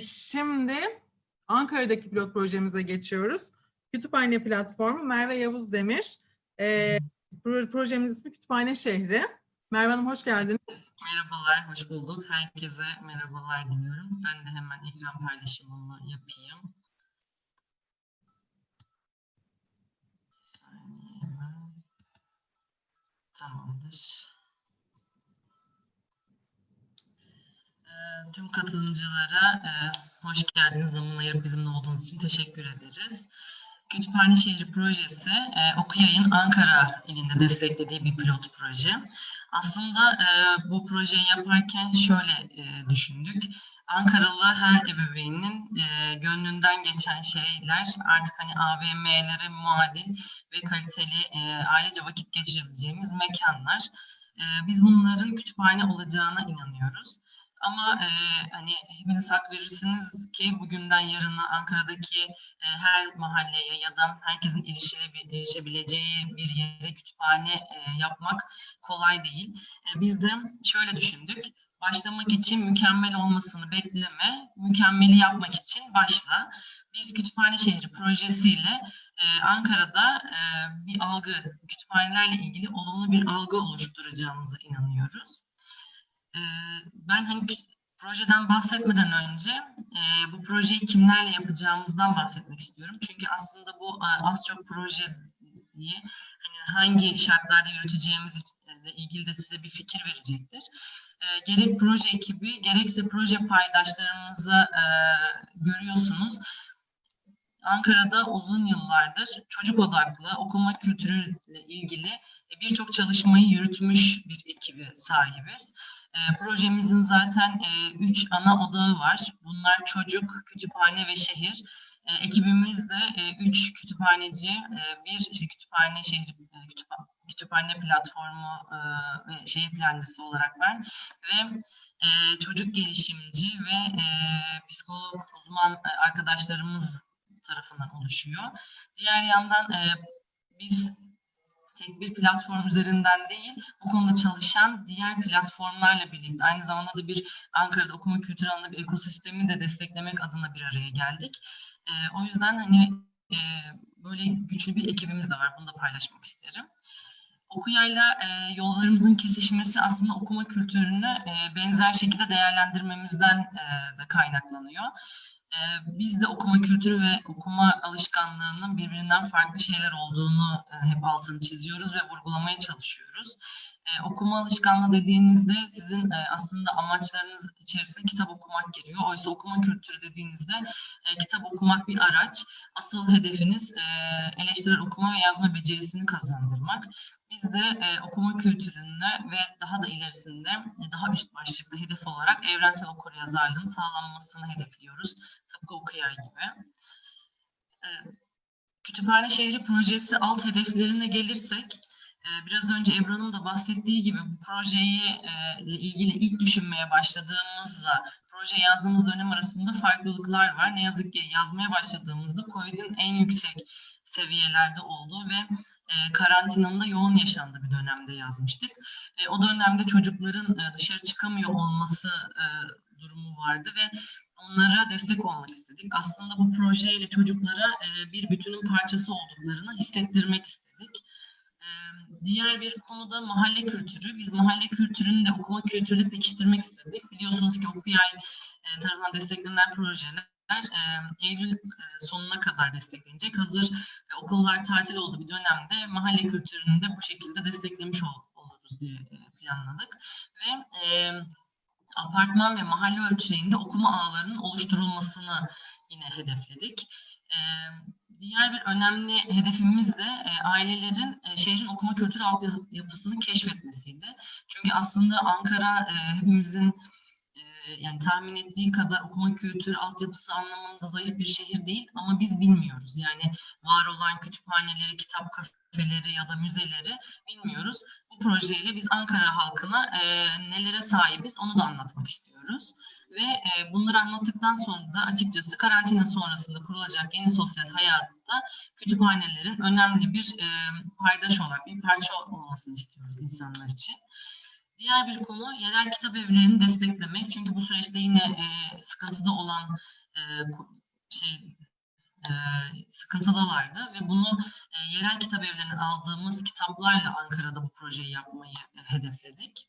şimdi Ankara'daki pilot projemize geçiyoruz. Kütüphane platformu Merve Yavuz Demir. Pro- projemizin ismi Kütüphane Şehri. Merve Hanım hoş geldiniz. Merhabalar, hoş bulduk. Herkese merhabalar diliyorum. Ben de hemen ekran paylaşımımı yapayım. Tamamdır. Tüm katılımcılara e, hoş geldiniz. Zaman ayırıp bizimle olduğunuz için teşekkür ederiz. Kütüphane Şehri Projesi, e, Okuyay'ın Ankara ilinde desteklediği bir pilot proje. Aslında e, bu projeyi yaparken şöyle e, düşündük. Ankaralı her ebeveynin e, gönlünden geçen şeyler artık hani AVM'lere muadil ve kaliteli e, ailece vakit geçirebileceğimiz mekanlar. E, biz bunların kütüphane olacağına inanıyoruz. Ama e, hani hepiniz hak verirsiniz ki bugünden yarına Ankara'daki e, her mahalleye ya da herkesin erişebileceği bir yere kütüphane e, yapmak kolay değil. E, biz de şöyle düşündük. Başlamak için mükemmel olmasını bekleme, mükemmeli yapmak için başla. Biz Kütüphane Şehri projesiyle e, Ankara'da e, bir algı, kütüphanelerle ilgili olumlu bir algı oluşturacağımıza inanıyoruz. E, ben hani kü- projeden bahsetmeden önce e, bu projeyi kimlerle yapacağımızdan bahsetmek istiyorum. Çünkü aslında bu e, az çok proje diye hani hangi şartlarda yürüteceğimizle ilgili de size bir fikir verecektir. E, gerek proje ekibi gerekse proje paydaşlarımızı e, görüyorsunuz. Ankara'da uzun yıllardır çocuk odaklı okuma kültürüyle ilgili e, birçok çalışmayı yürütmüş bir ekibi sahibiz. E, projemizin zaten e, üç ana odağı var. Bunlar çocuk, kütüphane ve şehir. E, ekibimiz de e, üç kütüphaneci, e, bir işte kütüphane şehri, e, kütüphane, kütüphane platformu e, ve şehir plancısı olarak ben ve e, çocuk gelişimci ve e, psikolog uzman e, arkadaşlarımız tarafından oluşuyor. Diğer yandan e, biz tek bir platform üzerinden değil, bu konuda çalışan diğer platformlarla birlikte aynı zamanda da bir Ankara'da okuma kültürü alanında bir ekosistemi de desteklemek adına bir araya geldik. E, o yüzden hani e, böyle güçlü bir ekibimiz de var. Bunu da paylaşmak isterim. Okuyayla e, yollarımızın kesişmesi aslında okuma kültürünü e, benzer şekilde değerlendirmemizden e, de kaynaklanıyor. Biz de okuma kültürü ve okuma alışkanlığının birbirinden farklı şeyler olduğunu hep altını çiziyoruz ve vurgulamaya çalışıyoruz. Okuma alışkanlığı dediğinizde sizin aslında amaçlarınız içerisinde kitap okumak giriyor. Oysa okuma kültürü dediğinizde kitap okumak bir araç. Asıl hedefiniz eleştirel okuma ve yazma becerisini kazandırmak. Biz de e, okuma kültürünü ve daha da ilerisinde e, daha üst başlıklı hedef olarak evrensel okuryazarlığın sağlanmasını hedefliyoruz. Tıpkı Okuyay gibi. E, Kütüphane Şehri Projesi alt hedeflerine gelirsek, e, biraz önce Ebru da bahsettiği gibi bu projeyi e, ile ilgili ilk düşünmeye başladığımızla proje yazdığımız dönem arasında farklılıklar var. Ne yazık ki yazmaya başladığımızda COVID'in en yüksek seviyelerde olduğu ve e, karantinanın da yoğun yaşandığı bir dönemde yazmıştık. E, o dönemde çocukların e, dışarı çıkamıyor olması e, durumu vardı ve onlara destek olmak istedik. Aslında bu projeyle çocuklara e, bir bütünün parçası olduklarını hissettirmek istedik. E, diğer bir konuda mahalle kültürü. Biz mahalle kültürünü de okuma kültürüyle pekiştirmek istedik. Biliyorsunuz ki Okuyay e, tarafından desteklenen projeler e, Eylül sonuna kadar desteklenecek. Hazır okullar tatil olduğu bir dönemde mahalle kültürünü de bu şekilde desteklemiş ol- oluruz diye planladık. Ve e, apartman ve mahalle ölçeğinde okuma ağlarının oluşturulmasını yine hedefledik. E, diğer bir önemli hedefimiz de e, ailelerin e, şehrin okuma kültürü altyapısını keşfetmesiydi. Çünkü aslında Ankara e, hepimizin yani tahmin ettiği kadar okuma kültürü altyapısı anlamında zayıf bir şehir değil ama biz bilmiyoruz. Yani var olan kütüphaneleri, kitap kafeleri ya da müzeleri bilmiyoruz. Bu projeyle biz Ankara halkına e, nelere sahibiz onu da anlatmak istiyoruz. Ve e, bunları anlattıktan sonra da açıkçası karantina sonrasında kurulacak yeni sosyal hayatta kütüphanelerin önemli bir e, paydaş olarak bir parça olmasını istiyoruz insanlar için. Diğer bir konu yerel kitap evlerini desteklemek. Çünkü bu süreçte yine e, sıkıntıda olan e, şey e, sıkıntıdalardı ve bunu e, yerel kitap evlerinden aldığımız kitaplarla Ankara'da bu projeyi yapmayı e, hedefledik.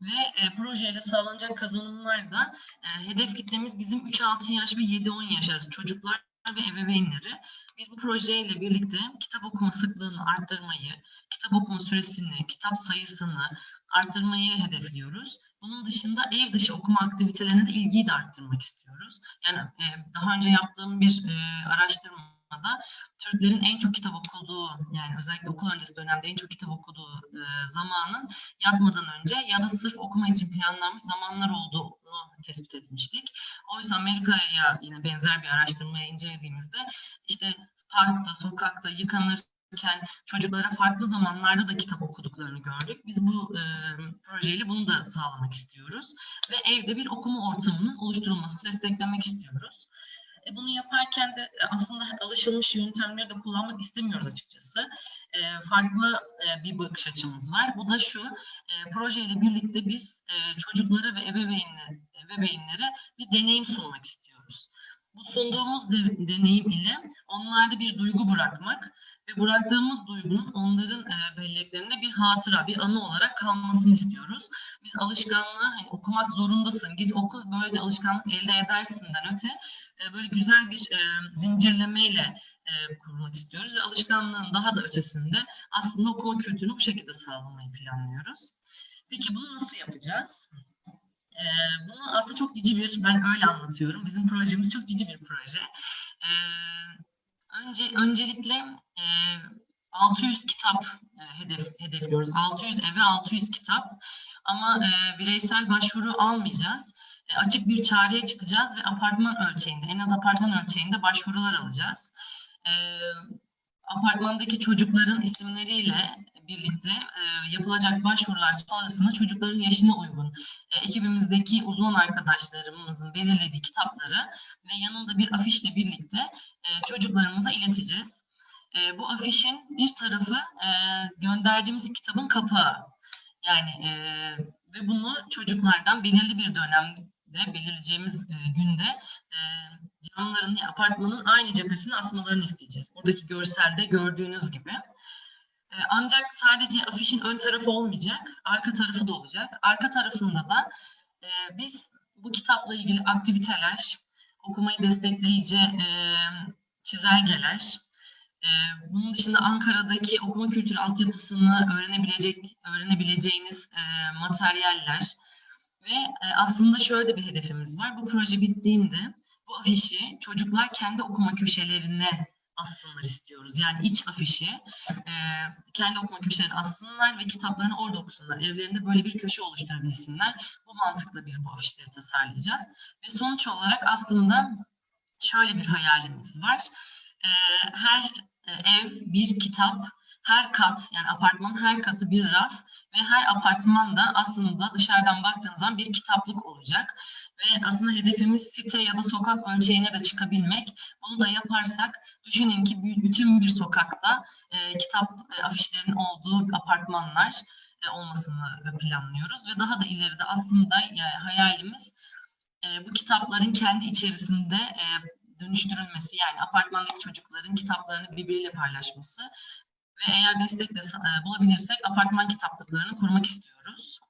Ve e, projeyle sağlanacak kazanımlar da e, hedef kitlemiz bizim 3-6 yaş ve 7-10 yaş arası çocuklar ve ebeveynleri. Biz bu projeyle birlikte kitap okuma sıklığını arttırmayı, kitap okuma süresini, kitap sayısını arttırmayı hedefliyoruz. Bunun dışında ev dışı okuma aktivitelerine de ilgiyi de arttırmak istiyoruz. Yani e, daha önce yaptığım bir e, araştırmada Türklerin en çok kitap okuduğu, yani özellikle okul öncesi dönemde en çok kitap okuduğu e, zamanın yatmadan önce ya da sırf okuma için planlanmış zamanlar olduğunu tespit etmiştik. Oysa Amerika'ya yine benzer bir araştırmayı incelediğimizde işte parkta, sokakta, yıkanırken çocuklara farklı zamanlarda da kitap okuduklarını gördük. Biz bu e, projeyle bunu da sağlamak istiyoruz. Ve evde bir okuma ortamının oluşturulmasını desteklemek istiyoruz. E, bunu yaparken de aslında alışılmış yöntemleri de kullanmak istemiyoruz açıkçası. E, farklı e, bir bakış açımız var. Bu da şu, e, projeyle birlikte biz çocuklara ve ebeveynlere, ebeveynlere bir deneyim sunmak istiyoruz. Bu sunduğumuz de- deneyim ile onlarda bir duygu bırakmak ve bıraktığımız duygunun onların belleklerinde bir hatıra, bir anı olarak kalmasını istiyoruz. Biz alışkanlığı hani okumak zorundasın, git oku böylece alışkanlık elde edersinden öte böyle güzel bir e, zincirlemeyle e, kurmak istiyoruz ve alışkanlığın daha da ötesinde aslında okuma kültürünü bu şekilde sağlamayı planlıyoruz. Peki bunu nasıl yapacağız? E, bunu aslında çok cici bir, ben öyle anlatıyorum. Bizim projemiz çok cici bir proje. E, önce öncelikle e, 600 kitap e, hedef hedefliyoruz. 600 eve 600 kitap. Ama e, bireysel başvuru almayacağız. E, açık bir çağrıya çıkacağız ve apartman ölçeğinde, en az apartman ölçeğinde başvurular alacağız. E, apartmandaki çocukların isimleriyle birlikte e, yapılacak başvurular sonrasında çocukların yaşına uygun e, ekibimizdeki uzman arkadaşlarımızın belirlediği kitapları ve yanında bir afişle birlikte e, çocuklarımıza ileteceğiz. E, bu afişin bir tarafı e, gönderdiğimiz kitabın kapağı. Yani e, ve bunu çocuklardan belirli bir dönemde belirleyeceğimiz e, günde e, camların, apartmanın aynı cephesine asmalarını isteyeceğiz. Buradaki görselde gördüğünüz gibi. E, ancak sadece afişin ön tarafı olmayacak, arka tarafı da olacak. Arka tarafında da e, biz bu kitapla ilgili aktiviteler, okumayı destekleyici e, çizelgeler, e, bunun dışında Ankara'daki okuma kültürü altyapısını öğrenebilecek, öğrenebileceğiniz e, materyaller ve e, aslında şöyle de bir hedefimiz var. Bu proje bittiğinde bu afişi çocuklar kendi okuma köşelerine assınlar istiyoruz. Yani iç afişi e, kendi okuma köşelerine assınlar ve kitaplarını orada okusunlar. Evlerinde böyle bir köşe oluşturabilsinler. Bu mantıkla biz bu afişleri tasarlayacağız. Ve sonuç olarak aslında şöyle bir hayalimiz var. E, her ev bir kitap, her kat yani apartmanın her katı bir raf ve her apartmanda aslında dışarıdan baktığınız zaman bir kitaplık olacak. Ve aslında hedefimiz site ya da sokak ölçeğine de çıkabilmek. Bunu da yaparsak düşünün ki bütün bir sokakta e, kitap e, afişlerin olduğu apartmanlar e, olmasını planlıyoruz. Ve daha da ileride aslında yani hayalimiz e, bu kitapların kendi içerisinde e, dönüştürülmesi yani apartmandaki çocukların kitaplarını birbiriyle paylaşması ve eğer destek de e, bulabilirsek apartman kitaplıklarını kurmak istiyoruz.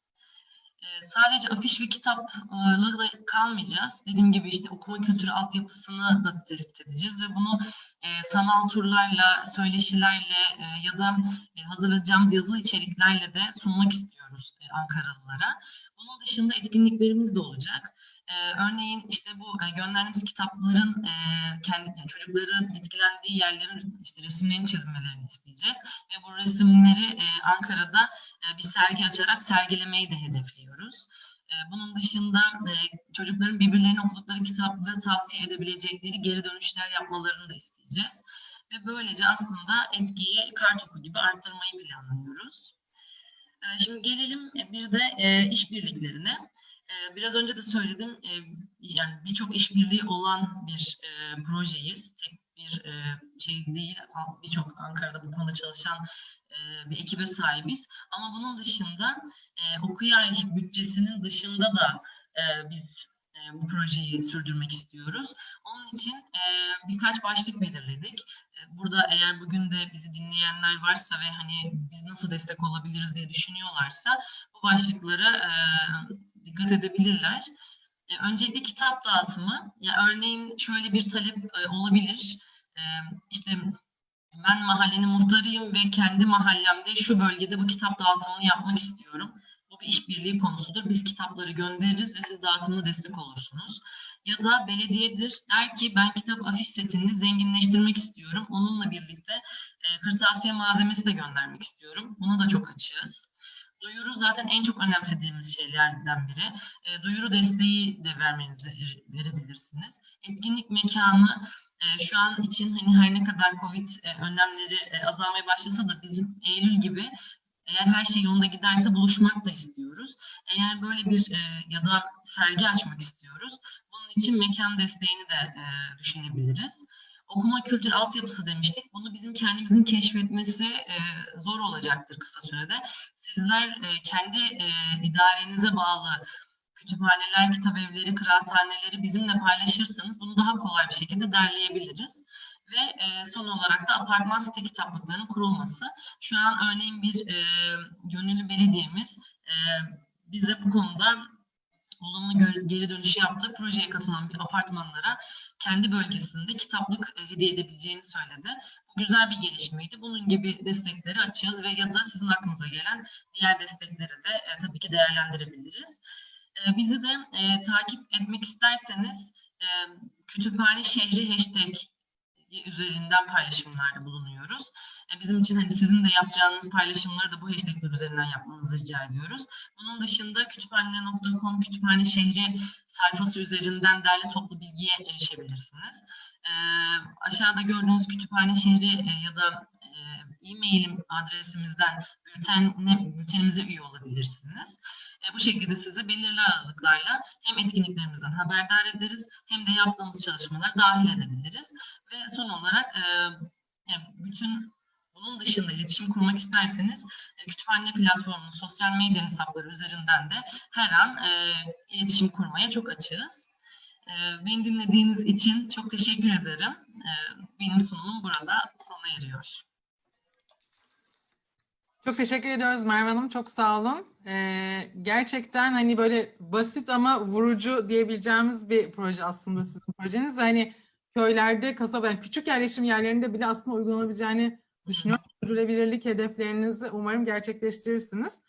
E, sadece afiş ve kitapla kalmayacağız. Dediğim gibi işte okuma kültürü altyapısını da tespit edeceğiz ve bunu e, sanal turlarla, söyleşilerle ya da hazırlayacağımız yazılı içeriklerle de sunmak istiyoruz e, Ankaralılara. Bunun dışında etkinliklerimiz de olacak. Ee, örneğin işte bu e, gönderdiğimiz kitapların e, kendi yani çocukların etkilendiği yerlerin işte resimlerini çizmelerini isteyeceğiz ve bu resimleri e, Ankara'da e, bir sergi açarak sergilemeyi de hedefliyoruz. E, bunun dışında e, çocukların birbirlerine okudukları kitapları tavsiye edebilecekleri geri dönüşler yapmalarını da isteyeceğiz. Ve böylece aslında etkiyi kartopu gibi arttırmayı planlıyoruz. E, şimdi gelelim e, bir de e, işbirliklerine. Ee, Biraz önce de söyledim, e, yani birçok işbirliği olan bir e, projeyiz. Tek bir e, şey değil. Birçok Ankara'da bu konuda çalışan bir ekibe sahibiz. Ama bunun dışında Okuyay bütçesinin dışında da biz bu projeyi sürdürmek istiyoruz. Onun için birkaç başlık belirledik. Burada eğer bugün de bizi dinleyenler varsa ve hani biz nasıl destek olabiliriz diye düşünüyorlarsa bu başlıklara dikkat edebilirler. E, öncelikle kitap dağıtımı. Ya örneğin şöyle bir talep e, olabilir. E, işte ben mahallenin muhtarıyım ve kendi mahallemde şu bölgede bu kitap dağıtımını yapmak istiyorum. Bu bir işbirliği konusudur. Biz kitapları göndeririz ve siz dağıtımına destek olursunuz. Ya da belediyedir der ki ben kitap afiş setini zenginleştirmek istiyorum. Onunla birlikte e, kırtasiye malzemesi de göndermek istiyorum. Buna da çok açığız. Duyuru zaten en çok önemsediğimiz şeylerden biri. E, duyuru desteği de vermenizi verebilirsiniz. Etkinlik mekanı e, şu an için hani her ne kadar Covid e, önlemleri e, azalmaya başlasa da bizim Eylül gibi eğer her şey yolunda giderse buluşmak da istiyoruz. Eğer böyle bir e, ya da sergi açmak istiyoruz. Bunun için mekan desteğini de e, düşünebiliriz. Okuma kültür altyapısı demiştik. Bunu bizim kendimizin keşfetmesi e, zor olacaktır kısa sürede. Sizler e, kendi e, idarenize bağlı kütüphaneler, kitap evleri, kıraathaneleri bizimle paylaşırsanız bunu daha kolay bir şekilde derleyebiliriz. Ve e, son olarak da apartman site kitaplıklarının kurulması. Şu an örneğin bir e, gönüllü belediyemiz e, bize bu konuda olumlu geri dönüşü yaptı. Projeye katılan bir apartmanlara kendi bölgesinde kitaplık e, hediye edebileceğini söyledi. Bu güzel bir gelişmeydi. Bunun gibi destekleri açığız ve ya da sizin aklınıza gelen diğer destekleri de e, tabii ki değerlendirebiliriz. E, bizi de e, takip etmek isterseniz e, kütüphane şehri hashtag üzerinden paylaşımlarda bulunuyoruz. E, bizim için hani sizin de yapacağınız paylaşımları da bu hashtagler üzerinden yapmanızı rica ediyoruz. Bunun dışında kütüphane.com kütüphane şehri sayfası üzerinden derli toplu bilgiye erişebilirsiniz. E, aşağıda gördüğünüz kütüphane şehri e, ya da e-mail adresimizden bültenine, bültenimize üye olabilirsiniz. E, bu şekilde size belirli aralıklarla hem etkinliklerimizden haberdar ederiz hem de yaptığımız çalışmaları dahil edebiliriz. Ve son olarak e, yani bütün bunun dışında iletişim kurmak isterseniz e, kütüphane platformunun sosyal medya hesapları üzerinden de her an e, iletişim kurmaya çok açığız. E, beni dinlediğiniz için çok teşekkür ederim. E, benim sunumum burada sona eriyor. Çok teşekkür ediyoruz Merve Hanım. Çok sağ olun. Ee, gerçekten hani böyle basit ama vurucu diyebileceğimiz bir proje aslında sizin projeniz. Hani köylerde, kasaba, yani küçük yerleşim yerlerinde bile aslında uygulanabileceğini düşünüyorum. Sürdürülebilirlik hedeflerinizi umarım gerçekleştirirsiniz.